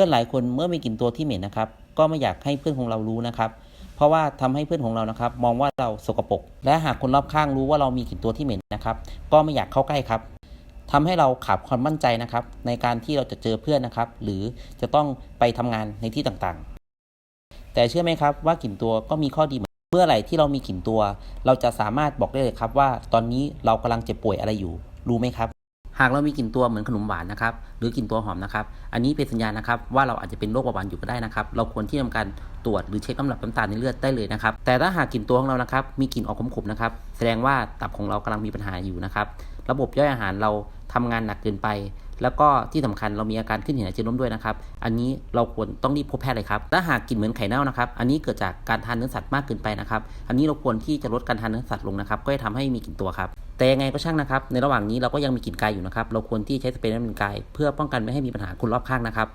พื่อนหลายคนเมื่อมีกลิ่นตัวที่เหม็นนะครับ ก็ไม่อยากให้เพื่อนของเรารู้นะครับ เพราะว่าทำให้เพื่อนของเรานะครับ มองว่าเราสกปรกและหากคนรอบข้างรู้ว่าเรามีกลิ่นตัวที่เหม็นนะครับ ก็ไม่อยากเข้าใกล้ครับทำให้เราขาดความมั่นใจนะครับ ในการที่เราจะเจอเพื่อนนะครับ หรือจะต้องไปทำงานในที่ต่างๆ แต่เชื่อไหมครับว่ากลิ่นตัวก็มีข้อดีเหมือนเมื่อไหร่ที่เรามีกลิ่นตัว เราจะสามารถบอกได้เลยครับว่าตอนนี้เรากำลังเจ็บป่วยอะไรอยู่ รู้ไหมครับ หากเรามีกลิ่นตัวเหมือนขนมหวานนะครับ หรือกลิ่นตัวหอมนะครับ อันนี้เป็นสัญญาณนะครับว่าเราอาจจะเป็นโรคเบาหวานอยู่ก็ได้นะครับ เราควรที่ทำการตรวจหรือเช็คน้ำหนักน้ำตาลในเลือดได้เลยนะครับ แต่ถ้าหากกลิ่นตัวของเรานะครับ มีกลิ่นออกขมๆนะครับ แสดงว่าตับของเรากำลังมีปัญหาอยู่นะครับ ระบบย่อยอาหารเราทำงานหนักเกินไป แล้วก็ที่สำคัญเรามีอาการขึ้นเห็นหายใจล้มด้วยนะครับ อันนี้เราควรต้องรีบพบแพทย์เลยครับ ถ้าหากกลิ่นเหมือนไข่เน่านะครับ อันนี้เกิดจากการทานเนื้อสัตว์มากเกินไปนะครับ อันนี้เราควรที่จะลดการทานเนื้อสัตว์ลงนะครับ ก็จะทำให้มีกลิ่นตัวครับ แต่ยังไงก็ช่างนะครับ ในระหว่างนี้เราก็ยังมีกลิ่นกายอยู่นะครับ เราควรที่ใช้สเปรย์น้ำมันกาย เพื่อป้องกันไม่ให้มีปัญหาคนรอบข้างนะครับ